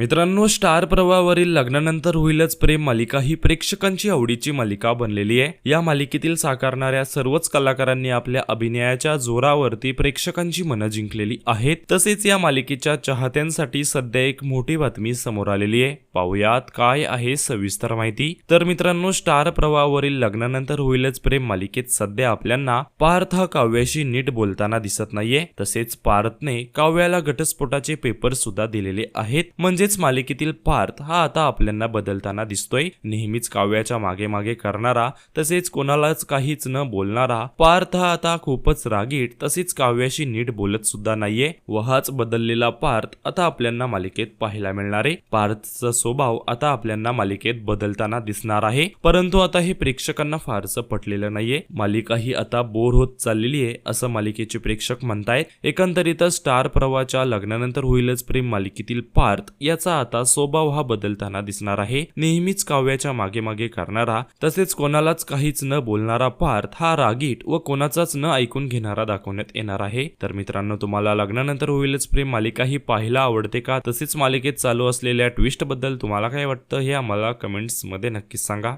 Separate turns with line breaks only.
मित्रांनो स्टार प्रवाहावरील लग्नानंतर होईलच प्रेम मालिका ही प्रेक्षकांची आवडीची मालिका बनलेली आहे. या मालिकेतील साकारणाऱ्या सर्वच कलाकारांनी आपल्या अभिनयाच्या जोरावरती प्रेक्षकांची मनं जिंकलेली आहेत. तसेच या मालिकेच्या चाहत्यांसाठी सध्या एक मोठी बातमी समोर आलेली आहे. पाहुयात काय आहे सविस्तर माहिती. तर मित्रांनो स्टार प्रवाहावरील लग्नानंतर होईलच प्रेम मालिकेत सध्या आपल्यांना पार्थ हा काव्याशी नीट बोलताना दिसत नाहीये. तसेच पार्थने काव्याला घटस्फोटाचे पेपर सुद्धा दिलेले आहेत. म्हणजे म्हणजेच मालिकेतील पार्थ हा आता आपल्यांना बदलताना दिसतोय. नेहमीच काव्याच्या मागे मागे करणारा तसेच कोणालाच काहीच न बोलणारा पार्थ हा आता खूपच रागीट तसेच काव्याशी नीट बोलत सुद्धा नाहीये. व हाच बदललेला पार्थ आता आपल्यांना मालिकेत पाहायला मिळणार आहे. पार्थचा स्वभाव आता आपल्यांना मालिकेत बदलताना दिसणार आहे. परंतु आता हे प्रेक्षकांना फारसं पटलेलं नाहीये. मालिका ही आता बोर होत चाललेली आहे असं मालिकेचे प्रेक्षक म्हणतायत. एकंदरीतच स्टार प्रवाहाच्या लग्नानंतर होईलच प्रेम मालिकेतील पार्थ काव्याचा आता स्वभाव हा बदलताना दिसणार आहे. नेहमीच काव्याच्या मागे मागे करणारा तसेच कोणालाच काहीच न बोलणारा पार्थ हा रागीट व कोणाचाच न ऐकून घेणारा दाखवण्यात येणार आहे. तर मित्रांनो तुम्हाला लग्नानंतर होईलच प्रेम मालिका ही पाहायला आवडते का? तसेच मालिकेत चालू असलेल्या ट्विस्टबद्दल तुम्हाला काय वाटतं हे आम्हाला कमेंट्समध्ये नक्कीच सांगा.